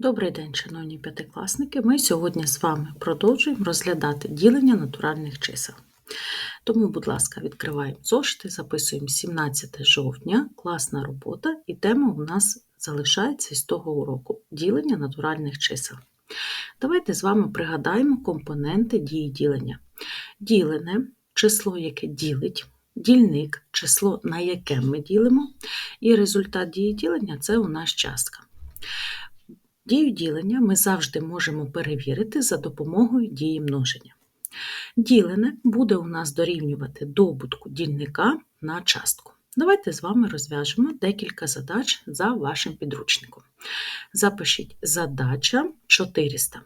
Добрий день, шановні п'ятикласники. Ми сьогодні з вами продовжуємо розглядати ділення натуральних чисел. Тому, будь ласка, відкриваємо зошити, записуємо 17 жовтня, класна робота, і тема у нас залишається із того уроку ділення натуральних чисел. Давайте з вами пригадаємо компоненти дії ділення. Ділене число, яке ділить, дільник число, на яке ми ділимо, і результат дії ділення це у нас частка. Дію ділення ми завжди можемо перевірити за допомогою дії множення. Ділене буде у нас дорівнювати добутку дільника на частку. Давайте з вами розв'яжемо декілька задач за вашим підручником. Запишіть задача 400.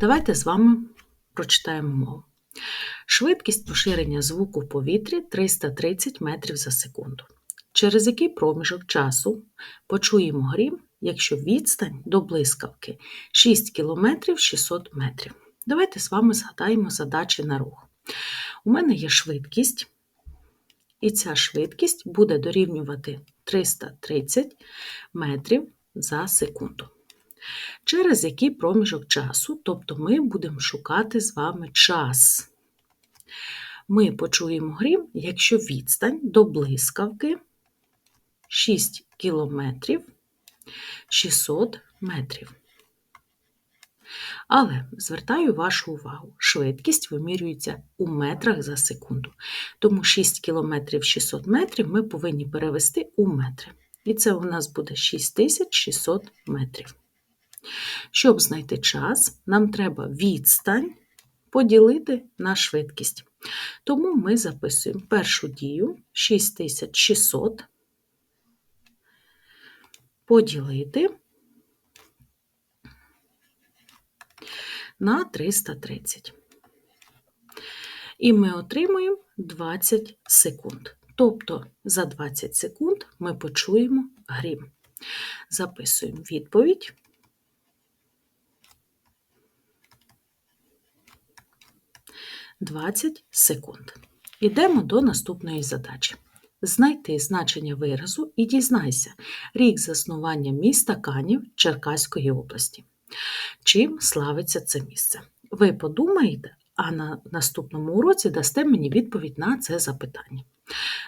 Давайте з вами прочитаємо мову. Швидкість поширення звуку в повітрі 330 метрів за секунду. Через який проміжок часу почуємо грім, якщо відстань до блискавки 6 км 600 метрів. Давайте з вами згадаємо задачі на рух. У мене є швидкість, і ця швидкість буде дорівнювати 330 метрів за секунду. Через який проміжок часу, тобто ми будемо шукати з вами час. Ми почуємо грім, якщо відстань до блискавки 6 кілометрів 600 метрів. Але звертаю вашу увагу, швидкість вимірюється у метрах за секунду. Тому 6 км 600 метрів ми повинні перевести у метри. І це у нас буде 6600 метрів. Щоб знайти час, нам треба відстань поділити на швидкість. Тому ми записуємо першу дію 6600 поділити на 330. І ми отримуємо 20 секунд. Тобто за 20 секунд ми почуємо грім. Записуємо відповідь. Двадцять секунд. Ідемо до наступної задачі. Знайти значення виразу і дізнайся рік заснування міста Канів Черкаської області. Чим славиться це місце? Ви подумаєте, а на наступному уроці дасте мені відповідь на це запитання.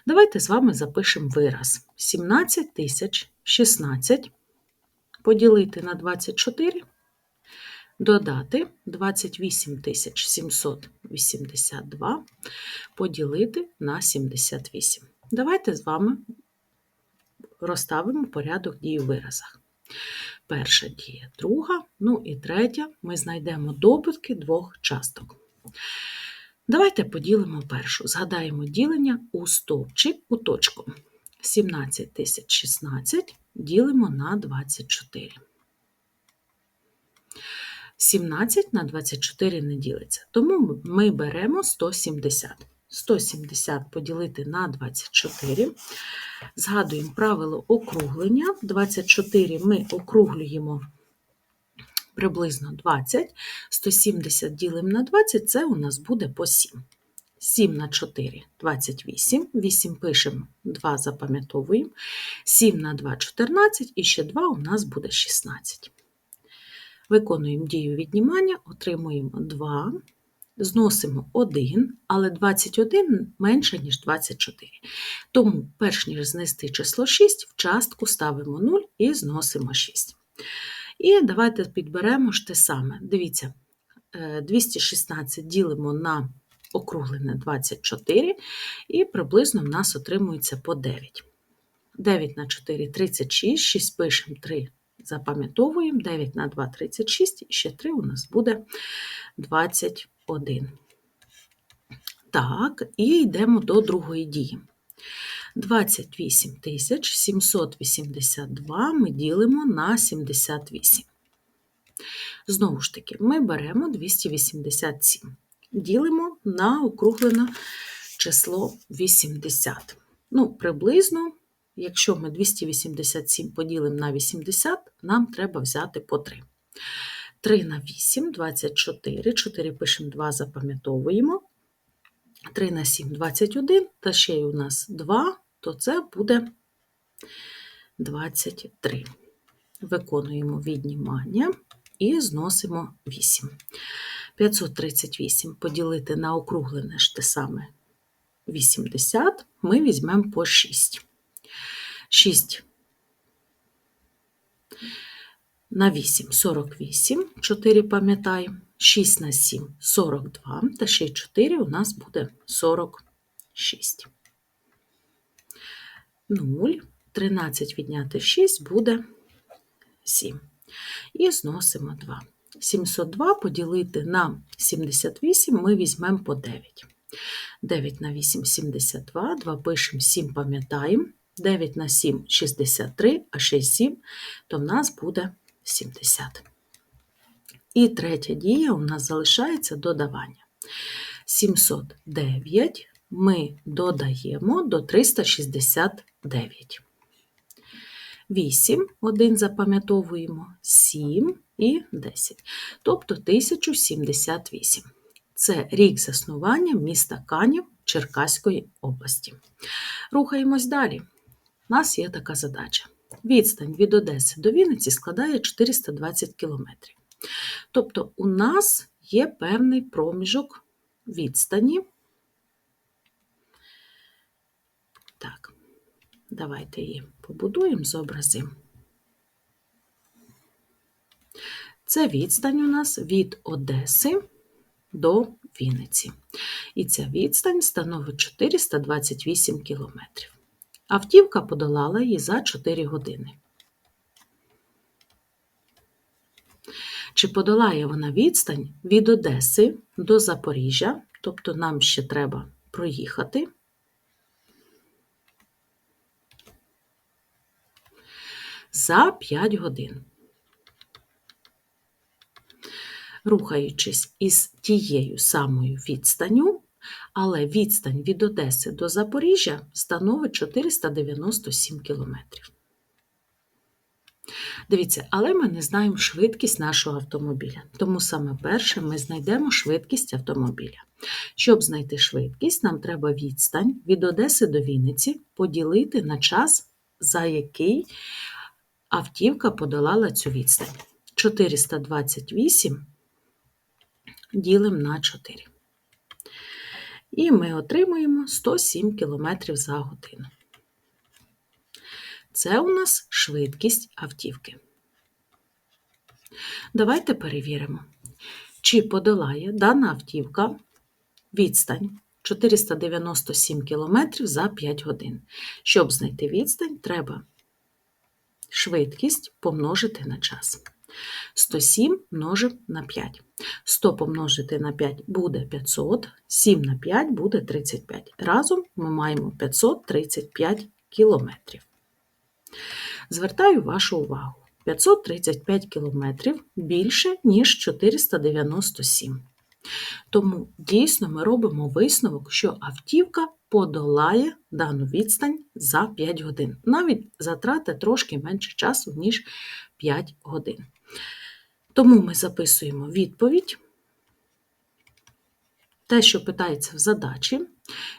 Давайте з вами запишемо вираз: 17 тисяч 16 поділити на 24, додати 28 782 поділити на 78. Давайте з вами розставимо порядок дій у виразах. Перша дія, друга, ну і третя ми знайдемо добутки двох часток. Давайте поділимо першу. Згадаємо ділення у стовпчик у точку. 17016 ділимо на 24. 17 на 24 не ділиться, тому ми беремо 170. 170 поділити на 24. Згадуємо правило округлення. 24 ми округлюємо приблизно 20, 170 ділимо на 20, це у нас буде по 7. 7 на 4 28, 8 пишемо, 2 запам'ятовуємо, 7 на 2 14 і ще 2 у нас буде 16. Виконуємо дію віднімання, отримуємо 2 зносимо 1, але 21 менше, ніж 24. Тому, перш ніж знести число 6, в частку ставимо 0 і зносимо 6. І давайте підберемо ж те саме. Дивіться, 216 е, ділимо на округлене 24, і приблизно в нас отримується по 9. 9 на 4 36, 6 пишемо 3. Запам'ятовуємо 9 на 2 36, і ще 3 у нас буде 20 1. Так, і йдемо до другої дії. 28 782 ми ділимо на 78. Знову ж таки, ми беремо 287, ділимо на округлене число 80. Ну, приблизно, якщо ми 287 поділимо на 80, нам треба взяти по 3. 3 на 8 24, 4 пишемо 2, запам'ятовуємо. 3 на 7 21, та ще й у нас 2, то це буде 23. Виконуємо віднімання і зносимо 8. 538 поділити на округлене ж те саме 80, ми візьмемо по 6. 6 на 8 48, 4 пам'ятаємо, 6 на 7 42, та ще й 4 у нас буде 46. 0, 13 відняти 6 буде 7. І зносимо 2. 702 поділити на 78 ми візьмемо по 9. 9 на 8 72, 2 пишемо, 7 пам'ятаємо. 9 на 7 63, а 6 7, то в нас буде 70. І третя дія у нас залишається додавання. 709 ми додаємо до 369. 8, 1 запам'ятовуємо, 7 і 10, тобто 1078. Це рік заснування міста Канів Черкаської області. Рухаємось далі. У нас є така задача. Відстань від Одеси до Вінниці складає 420 км. Тобто, у нас є певний проміжок відстані. Так, давайте її побудуємо, зобразимо. Це відстань у нас від Одеси до Вінниці. І ця відстань становить 428 кілометрів. Автівка подолала її за 4 години. Чи подолає вона відстань від Одеси до Запоріжжя, тобто нам ще треба проїхати за 5 годин. Рухаючись із тією самою відстанню, але відстань від Одеси до Запоріжжя становить 497 кілометрів. Дивіться, але ми не знаємо швидкість нашого автомобіля. Тому саме перше ми знайдемо швидкість автомобіля. Щоб знайти швидкість, нам треба відстань від Одеси до Вінниці поділити на час, за який автівка подолала цю відстань. 428 ділимо на 4. І ми отримуємо 107 км за годину. Це у нас швидкість автівки. Давайте перевіримо, чи подолає дана автівка відстань 497 км за 5 годин. Щоб знайти відстань, треба швидкість помножити на час. 107 множимо на 5. 100 помножити на 5 буде 500, 7 на 5 буде 35. Разом ми маємо 535 кілометрів. Звертаю вашу увагу. 535 кілометрів більше, ніж 497. Тому дійсно ми робимо висновок, що автівка подолає дану відстань за 5 годин. Навіть затрати трошки менше часу, ніж 5 годин. Тому ми записуємо відповідь. Те, що питається в задачі,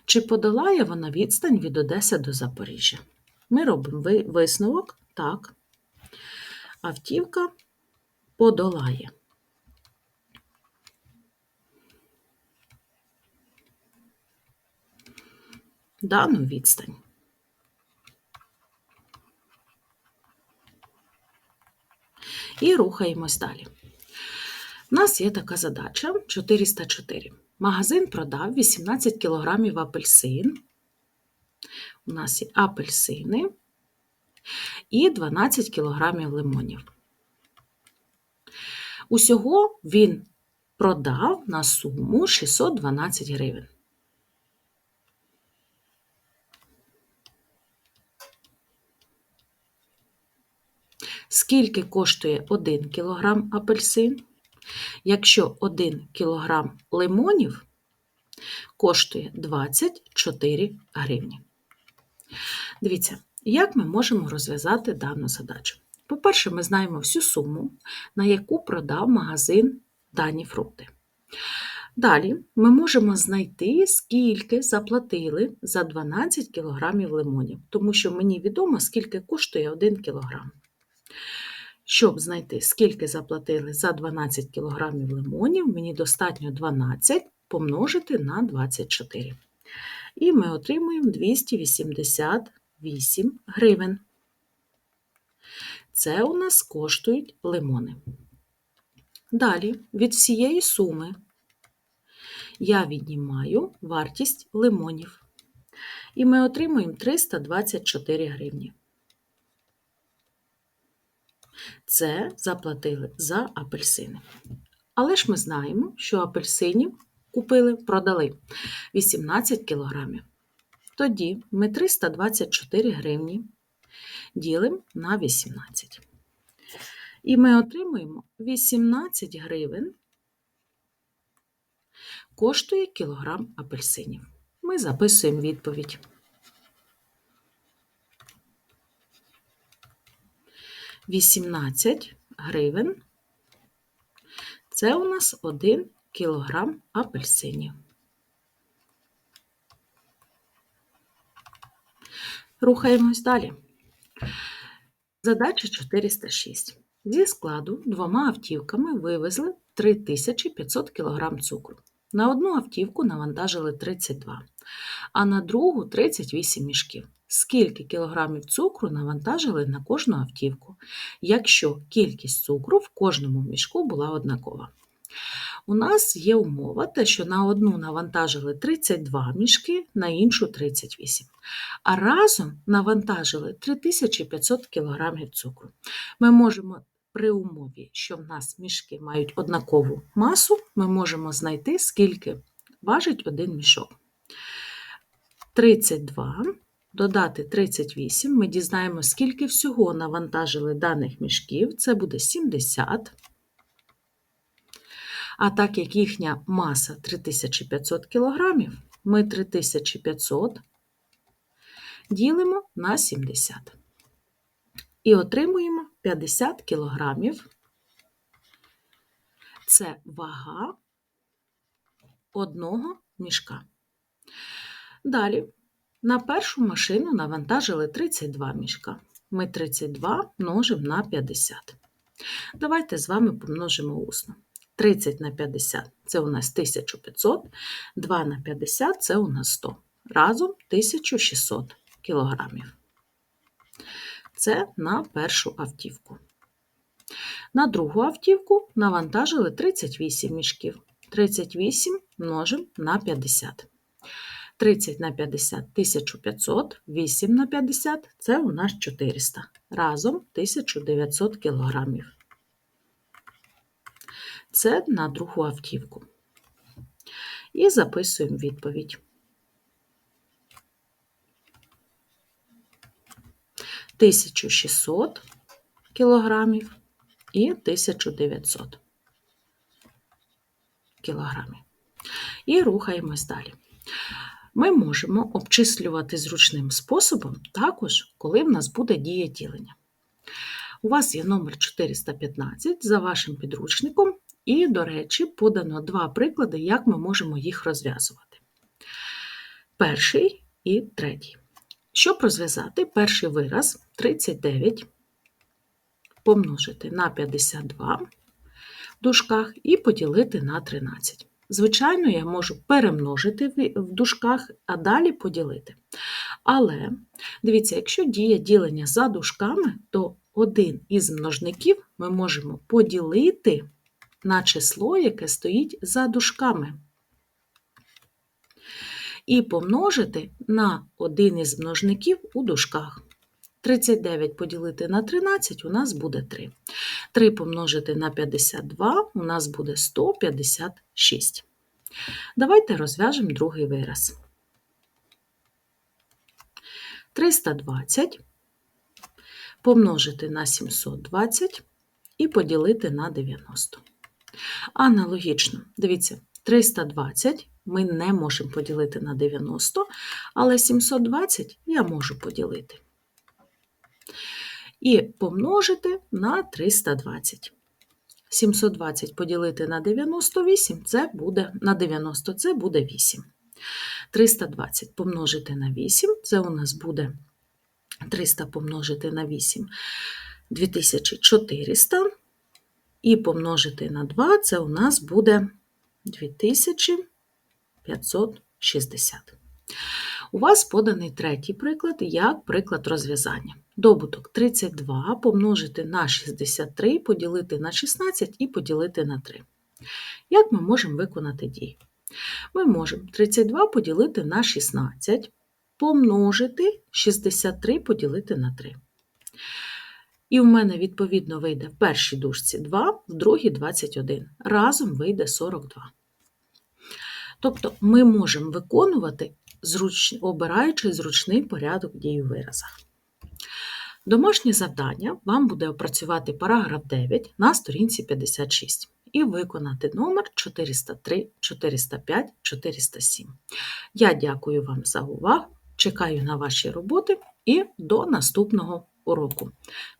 чи подолає вона відстань від Одеси до Запоріжжя. Ми робимо висновок, так, автівка подолає. Дану відстань. І рухаємось далі. У нас є така задача 404. Магазин продав 18 кг апельсин. У нас є апельсини і 12 кг лимонів. Усього він продав на суму 612 гривень. Скільки коштує 1 кг апельсин? Якщо 1 кг лимонів коштує 24 гривні. Дивіться, як ми можемо розв'язати дану задачу. По-перше, ми знаємо всю суму, на яку продав магазин дані фрукти. Далі ми можемо знайти, скільки заплатили за 12 кг лимонів, тому що мені відомо, скільки коштує 1 кг. Щоб знайти, скільки заплатили за 12 кг лимонів, мені достатньо 12 помножити на 24. І ми отримуємо 288 гривень. Це у нас коштують лимони. Далі від всієї суми я віднімаю вартість лимонів. І ми отримуємо 324 гривні. Це заплатили за апельсини. Але ж ми знаємо, що апельсинів купили, продали 18 кілограмів. Тоді ми 324 гривні ділимо на 18. І ми отримуємо 18 гривень коштує кілограм апельсинів. Ми записуємо відповідь. Вісімнадцять гривень. Це у нас 1 кілограм апельсинів. Рухаємось далі. Задача 406. Зі складу двома автівками вивезли 3500 кг цукру. На одну автівку навантажили 32, а на другу 38 мішків. Скільки кілограмів цукру навантажили на кожну автівку, якщо кількість цукру в кожному мішку була однакова? У нас є умова, те, що на одну навантажили 32 мішки, на іншу 38. А разом навантажили 3500 кг цукру. Ми можемо при умові, що в нас мішки мають однакову масу, ми можемо знайти, скільки важить один мішок. 32 додати 38, ми дізнаємося, скільки всього навантажили даних мішків, це буде 70. А так як їхня маса 3500 кг, ми 3500 ділимо на 70 і отримуємо 50 кілограмів. Це вага одного мішка. Далі на першу машину навантажили 32 мішка. Ми 32 множимо на 50. Давайте з вами помножимо усно. 30 на 50 це у нас 1500, 2 на 50 це у нас 100. Разом 1600 кілограмів. Це на першу автівку. На другу автівку навантажили 38 мішків. 38 множимо на 50. 30 на 50 1500, 8 на 50 це у нас 400. Разом 1900 кілограмів. Це на другу автівку. І записуємо відповідь. 1600 кілограмів і 1900 кілограмів. І рухаємось далі. Ми можемо обчислювати зручним способом також, коли в нас буде дія ділення. У вас є номер 415 за вашим підручником, і, до речі, подано два приклади, як ми можемо їх розв'язувати. Перший і третій. Щоб розв'язати перший вираз 39 помножити на 52 в дужках і поділити на 13. Звичайно, я можу перемножити в дужках, а далі поділити. Але, дивіться, якщо діє ділення за дужками, то один із множників ми можемо поділити на число, яке стоїть за дужками і помножити на один із множників у дужках. 39 поділити на 13 у нас буде 3. 3 помножити на 52 у нас буде 156. Давайте розв'яжемо другий вираз. 320 помножити на 720 і поділити на 90. Аналогічно, дивіться, 320 ми не можемо поділити на 90, але 720 я можу поділити. І помножити на 320. 720 поділити на 98 це буде на 90 це буде 8. 320 помножити на 8, це у нас буде 300 помножити на 8. 2400 і помножити на 2 це у нас буде 2560. У вас поданий третій приклад як приклад розв'язання. Добуток 32 помножити на 63, поділити на 16 і поділити на 3. Як ми можемо виконати дію? Ми можемо 32 поділити на 16, помножити 63 поділити на 3. І в мене, відповідно, вийде в першій дужці 2, в другій 21. Разом вийде 42. Тобто ми можемо виконувати, обираючи зручний порядок дій у виразах. Домашнє завдання вам буде опрацювати параграф 9 на сторінці 56 і виконати номер 403, 405, 407. Я дякую вам за увагу, чекаю на ваші роботи і до наступного уроку.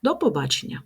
До побачення!